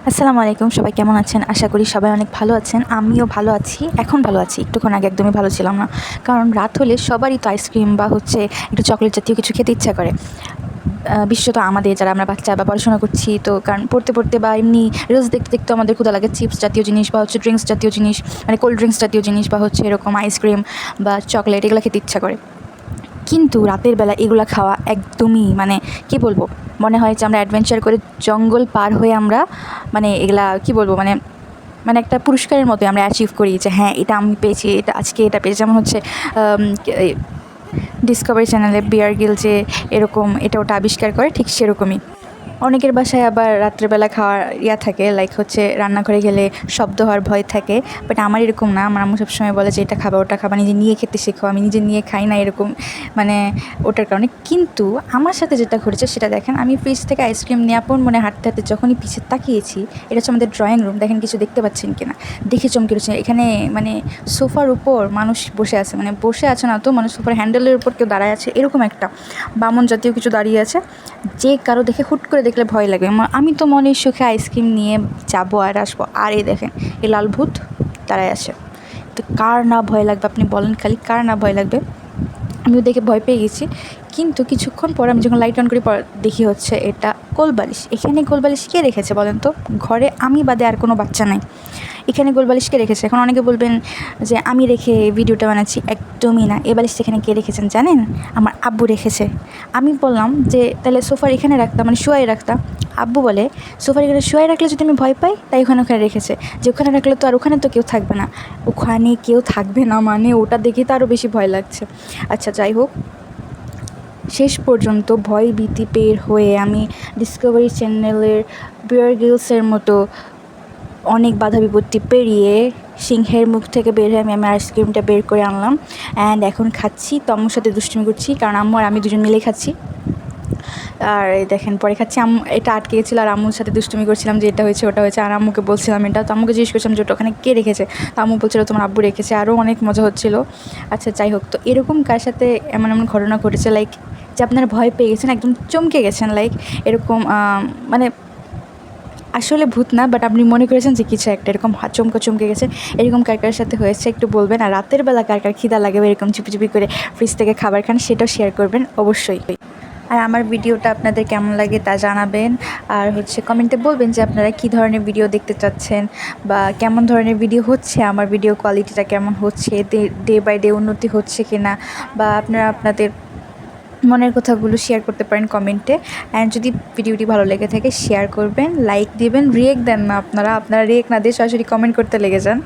আসসালামু আলাইকুম সবাই কেমন আছেন? আশা করি সবাই অনেক ভালো আছেন। আমিও ভালো আছি এখন ভালো আছি। একটুক্ষণ আগে একদমই ভালো ছিলাম না। কারণ রাত হলে সবারই তো আইসক্রিম বা হচ্ছে একটু চকলেট জাতীয় কিছু খেতে ইচ্ছা করে। আহ, বিশেষত আমাদের যারা আমরা বাচ্চা বা পড়াশোনা করছি তো কারণ পড়তে পড়তে বা এমনি রিলস দেখতে দেখতে আমাদের ক্ষুদা লাগে চিপস জাতীয় জিনিস বা হচ্ছে ড্রিঙ্কস জাতীয় জিনিস মানে কোল্ড ড্রিঙ্কস জাতীয় জিনিস বা হচ্ছে এরকম আইসক্রিম বা চকলেট এগুলো খেতে ইচ্ছা করে। কিন্তু রাতের বেলা এগুলো খাওয়া একদমই মানে কি বলব, মনে হয় যে আমরা অ্যাডভেঞ্চার করে জঙ্গল পার হয়ে আমরা মানে এগুলা কি বলব মানে মানে একটা পুরস্কারের মতো আমরা অ্যাচিভ করি যে হ্যাঁ এটা আমি পেয়েছি, এটা আজকে এটা পেয়েছি। যেমন হচ্ছে ডিসকভারি চ্যানেলে বিয়ার গিল যে এরকম, এটা ওটা আবিষ্কার করে, ঠিক সেরকমই। অনেকের বাসায় আবার রাত্রেবেলা খাওয়ার ইয়া থাকে লাইক হচ্ছে রান্নাঘরে গেলে শব্দ হওয়ার ভয় থাকে বাট আমার এরকম না। আমার আম্মু সবসময় বলে যে, এটা খাবা, ওটা খাবা, নিজে নিয়ে খেতে শেখো। আমি নিজে নিয়ে খাই না এরকম। মানে ওটার কারণে। কিন্তু আমার সাথে যেটা ঘটেছে, সেটা দেখেন, আমি ফ্রিজ থেকে আইসক্রিম নিয়ে আপন মনে হাঁটতে হাঁটতে যখনই পিছে তাকিয়েছি, এটা হচ্ছে আমাদের ড্রয়িং রুম দেখেন কিছু দেখতে পাচ্ছেন কিনা? দেখে চমকে রয়েছে এখানে মানে সোফার উপর মানুষ বসে আছে। মানে বসে আছে না তো মানুষ সোফার হ্যান্ডেলের উপর কেউ দাঁড়ায় আছে, এরকম একটা বামন জাতীয় কিছু দাঁড়িয়ে আছে। যে কারও দেখে হুট করে দেখলে ভয় লাগবে। আমি তো মনের সুখে আইসক্রিম নিয়ে যাব আর আসব। আর এই দেখেন, এই লাল ভূত তারাই আসে তো কার না ভয় লাগবে? আপনি বলেন খালি কার না ভয় লাগবে? আমিও দেখে ভয় পেয়ে গেছি। কিন্তু কিছুক্ষণ পর আমি যখন লাইট অন করি, পর দেখি হচ্ছে এটা কোলবালিশ এখানে কোলবালিশ কে রেখেছে বলেন তো? ঘরে আমি বাদে আর কোনো বাচ্চা নাই। এখানে গোলবালিশ কে রেখেছে? এখন অনেকে বলবেন যে, আমি রেখে ভিডিওটা বানাচ্ছি একদমই না। এ বালিশটা এখানে কে রেখেছেন জানেন? আমার আব্বু রেখেছে। আমি বললাম যে, তাহলে সোফার এখানে রাখতাম মানে শুয়াই রাখতাম। আব্বু বলে, সোফার এখানে শুয়াই রাখলে যদি আমি ভয় পাই, তাই ওখানে ওখানে রেখেছে। যে ওখানে রাখলে তো আর ওখানে তো কেউ থাকবে না। ওখানে কেউ থাকবে না মানে ওটা দেখে তো আরও বেশি ভয় লাগছে। আচ্ছা যাই হোক। শেষ পর্যন্ত ভয় ভীতি পের হয়ে আমি ডিসকভারি চ্যানেলের বিয়ার গিলসের মতো অনেক বাধা বিপত্তি পেরিয়ে সিংহের মুখ থেকে বের হয়ে আমি আমার আইসক্রিমটা বের করে আনলাম অ্যান্ড এখন খাচ্ছি। তো সাথে দুষ্টুমি করছি, কারণ আম্মু আর আমি দুজন মিলে খাচ্ছি। আর দেখেন, পরে খাচ্ছি। আম্মু, এটা আটকে গেছিল আর আম্মুর সাথে দুষ্টুমি করছিলাম যে এটা হয়েছে, ওটা হয়েছে। আর আম্মুকে বলছিলাম এটা। তো আম্মুকে জিজ্ঞেস করছিলাম যে, ওটা ওখানে কে রেখেছে? তো আম্মু বলছিল, তোমার আব্বু রেখেছে। আরও অনেক মজা হচ্ছিল। আচ্ছা যাই হোক, তো এরকম কার সাথে এমন এমন ঘটনা ঘটেছে? লাইক যে আপনারা ভয় পেয়ে গেছেন, একদম চমকে গেছেন লাইক এরকম মানে আসলে ভূত না বাট আপনি মনে করেছেন যে কিছু একটা এরকম চমকে চমকে গেছে, এরকম কার কার সাথে হয়েছে একটু বলবেন, আর রাতের বেলা কার কার খিদা লাগে এরকম চুপি চুপি করে ফ্রিজ থেকে খাবার খান, সেটাও শেয়ার করবেন, অবশ্যই। আর আমার ভিডিওটা আপনাদের কেমন লাগে তা জানাবেন, আর হচ্ছে কমেন্টে বলবেন যে আপনারা কী ধরনের ভিডিও দেখতে চাচ্ছেন, বা কেমন ধরনের ভিডিও হচ্ছে, আমার ভিডিও কোয়ালিটিটা কেমন হচ্ছে ডে বাই ডে উন্নতি হচ্ছে কিনা, বা আপনারা আপনাদের মনের কথাগুলো শেয়ার করতে পারেন কমেন্টে অ্যান্ড যদি ভিডিওটি ভালো লেগে থাকে শেয়ার করবেন লাইক দিবেন রিয়েক্ট দেন না আপনারা। আপনারা রিয়েক্ট না দিয়ে সরাসরি কমেন্ট করতে লেগে যান।